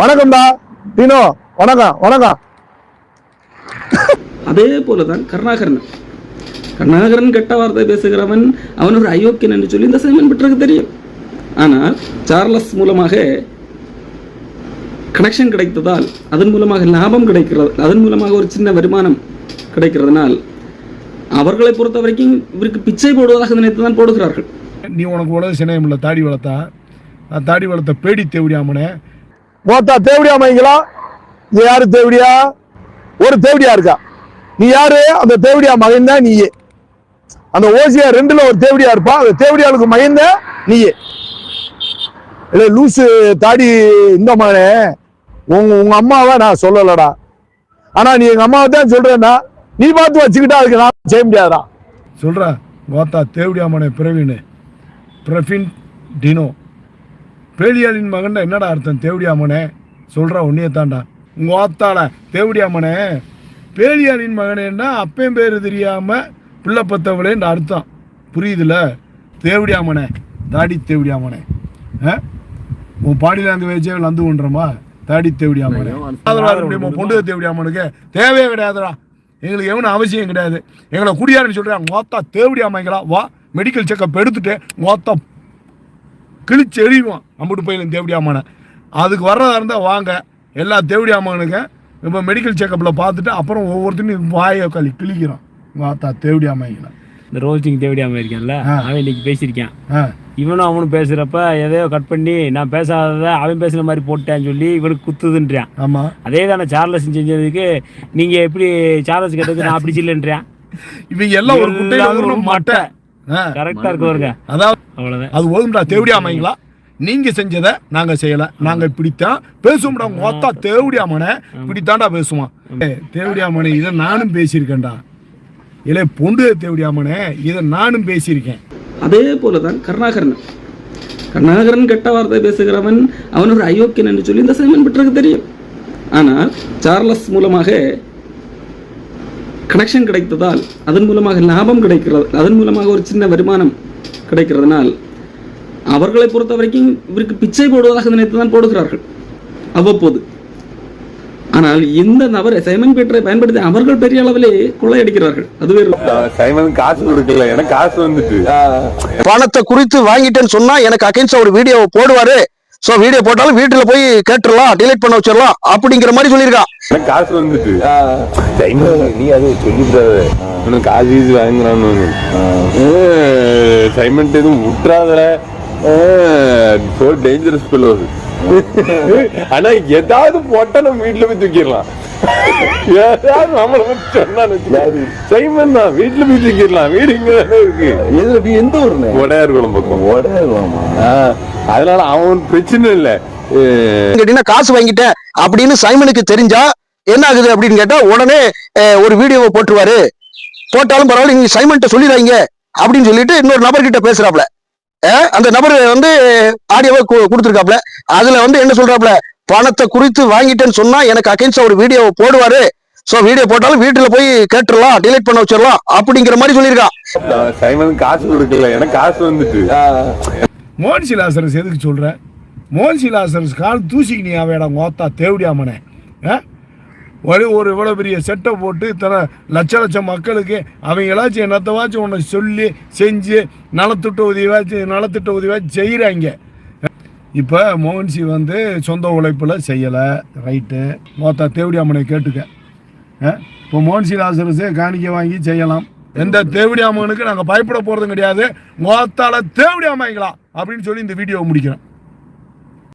வணக்கம்டா. தீனோ வணக்கம் வணக்கம். அதே போலதான் கருணாகரன். கருணாகரன் கெட்ட வார்த்தை பேசுகிறவன் அவன் ஒரு அயோக்கியன் என்று சொல்லி இந்த சைமன் பெற்றருக்கு தெரியும். ஆனால் சார்லஸ் மூலமாக கனெக்ஷன் கிடைத்ததால் அதன் மூலமாக லாபம் கிடைக்கிறது அதன் மூலமாக ஒரு சின்ன வருமானம் கிடைக்கிறதுனால் அவர்களை பொறுத்த வரைக்கும் இவருக்கு பிச்சை போடுவதாக நினைத்து தான் போடுகிறார்கள். நீ உனக்கு உலக சினையம் இல்லை தாடி வளர்த்தா? நான் தாடி வளர்த்த பேடி தேவடியாமனே மோத்தா தேவடியா மைங்களா? இது யாரு தேவடியா? ஒரு தேவடியா இருக்கா? நீ யாரு? அந்த தேவடியா மகன் தான் நீயே. அந்த ஓசியா ரெண்டுல ஒரு தேவடியா இருப்பா. அந்த தேவடியாளுக்கு மகிழ்ந்த நீயே. இல்ல லூசு தாடி இந்த மகனே உங்க உங்க அம்மாவை நான் சொல்லலடா. ஆனா நீ எங்க அம்மாவை தான் சொல்றேன்னா நீ பார்த்து வச்சுக்கிட்டா அதுக்கு நான் செய்ய முடியாதா சொல்ற கோத்தா தேவடியாமனே பிரவீன். பிரஃபின் டினோ. பேலியாளின் மகன் என்னடா அர்த்தம்? தேவடியாமனே சொல்ற உன்னையே தாண்டா உங்க ஓத்தால தேவடியாமனே. பேலியாளின் மகனேன்னா அப்பையும் பேர் தெரியாம பிள்ளை பத்தவளேன்னு அர்த்தம். புரியுதுல? தேவடியாமனே. தாடி தேவடியாமனே. ஆ? உன் பாடி லாங்குவேஜே லந்து பண்றோமா தாடி தேவடியாமனே. இருக்க முடியுமா பொண்டு தேவடியாமனுக்கு தேவையே கிடையாதுடா. எங்களுக்கு எவனும் அவசியம் கிடையாது. எங்களை குடியாருன்னு சொல்றேன் மொத்தா தேவடியாமைங்களா வா மெடிக்கல் செக்கப் எடுத்துட்டு மொத்தம் கிழிச்சு எறிவோம் அம்புட்டு போயிலும் தேவடியாமான. அதுக்கு வர்றதா இருந்தால் வாங்க. எல்லா தேவடியாமனுக்கு இப்போ மெடிக்கல் செக்கப்பில் பார்த்துட்டு அப்புறம் ஒவ்வொருத்தரும் வாயை களி கிழிக்கிறோம் வாத்தா தேவடியாமைங்களா இந்த ரோஸ்டிங் தேவடியாம இருக்கேன்ல. அவன் இன்னைக்கு பேசியிருக்கான். இவனும் அவனும் பேசுறப்ப எதையோ கட் பண்ணி நான் பேசாதத அவன் பேசுன மாதிரி போட்டேன்னு சொல்லி இவனுக்கு குத்துதுன்றான். ஆமாம் அதே தானே சார்லஸ் செஞ்சதுக்கு நீங்க எப்படி சார்லஸ் கேட்டது நான் அப்படி இல்லைன்றான். இவங்க எல்லாம் ஒரு குட்டையில எல்லாம் ஒரு ஒரு மட்டை. ஆ கரெக்டா இருக்கு வருங்க அதாவது அவ்வளவுதான். அது ஓதும்டா தேவடியாமைங்களா? நீங்க செஞ்சதை நாங்க செய்யல. நாங்க இப்படித்தான் பேசுவோம்டா மொத்தா தேவடியாமனை இப்படித்தான்டா பேசுவான். தேவடியாமனை இதை நானும் பேசியிருக்கேன்டா. இல்லை பொண்டு தேவடியாமனே இதை நானும் பேசியிருக்கேன். அதே போலதான் கருணாகரன். கருணாகரன் கெட்ட வார்த்தை பேசுகிறவன் அவன் ஒரு அயோக்கியன் என்று சொல்லி இந்த சைமன் பெற்றருக்கு தெரியும். ஆனால் சார்லஸ் மூலமாக கனெக்ஷன் கிடைத்ததால் அதன் மூலமாக லாபம் கிடைக்கிறது அதன் மூலமாக ஒரு சின்ன வருமானம் கிடைக்கிறதுனால் அவர்களை பொறுத்த வரைக்கும் இவருக்கு பிச்சை போடுவதாக நினைத்து தான் போடுகிறார்கள். அவ்வப்போது. ஆனால் இந்த நபரை சைமன் பீட்டரை பயன்படுத்தி அவர்கள் பெரிய அளவிலே கொள்ளையடிக்கிறார்கள். அது வேறு. சைமன் காசு கொடுக்கல. எனக்கு காசு வந்துட்டு. பணத்தை குறித்து வாங்கிட்டேன்னு சொன்னா எனக்கு அகைன்ஸ்ட் ஒரு வீடியோ போடுவாரு. சோ வீடியோ போட்டாலும் வீட்டுல போய் கேட்டுடலாம் டிலீட் பண்ண வச்சிடலாம் அப்படிங்கிற மாதிரி சொல்லியிருக்கான் எனக்கு காசு வந்துட்டு. நீ அது சொல்லிவிடாத. காசு கீசு வாங்குறான்னு சைமன் எதுவும் விட்டுறாதல டேஞ்சரஸ் பிள்ளை ஆனா ஏதாவது போட்டா நம்ம வீட்டுல போய் தூக்கிடலாம். நம்மள சைமன் தான். வீட்டுல போய் தூக்கிடலாம் வீடு இங்க தானே இருக்கு. எந்த ஊர்ல பக்கம். அதனால அவன் பிரச்சனை இல்ல. கேட்டீங்கன்னா காசு வாங்கிட்டேன் அப்படின்னு சைமனுக்கு தெரிஞ்சா என்ன ஆகுது அப்படின்னு கேட்டா உடனே ஒரு வீடியோவை போட்டுருவாரு. போட்டாலும் பரவாயில்ல நீங்க சைமன்ட்ட சொல்லிடுறாங்க அப்படின்னு சொல்லிட்டு இன்னொரு நபர்கிட்ட பேசுறாப்ல. அந்த நபர் வந்து ஆடியோவை கொடுத்துருக்காப்ல. அதுல வந்து என்ன சொல்றாப்ல? பணத்தை குறித்து வாங்கிட்டேன்னு சொன்னா எனக்கு அகைன்ஸ்ட் ஒரு வீடியோவை போடுவாரு. சோ வீடியோ போட்டாலும் வீட்டுல போய் கேட்டுடலாம் டிலீட் பண்ண வச்சிடலாம் அப்படிங்கிற மாதிரி சொல்லியிருக்கான். சைமன் காசு கொடுக்கல எனக்கு காசு வந்துட்டு. மோகன் சிலாசரஸ் எதுக்கு சொல்ற? மோகன் சிலாசரஸ் கால் தூசிக்கு நீ அவையடா மோத்தா தேவடியாமனே. ஆ? ஒரு ஒரு இவ்வளோ பெரிய செட்டை போட்டு இத்தனை லட்ச லட்சம் மக்களுக்கு அவங்களாச்சும் என்னத்தவாச்சும் ஒன்று சொல்லி செஞ்சு நலத்திட்ட உதவியாச்சும் நலத்திட்ட உதவியாச்சும் செய்கிறாங்க இப்போ மோகன்சி வந்து சொந்த உழைப்பில் செய்யலை ரைட்டு மோத்தா தேவடியாமனை கேட்டுக்க. இப்போ மோகன்சி ராசரசு காணிக்க வாங்கி செய்யலாம். எந்த தேவடியாமனுக்கு நாங்கள் பயப்பட போகிறதும் கிடையாது. மோத்தால தேவடியாமைங்களா அப்படின்னு சொல்லி இந்த வீடியோவை முடிக்கிறோம்.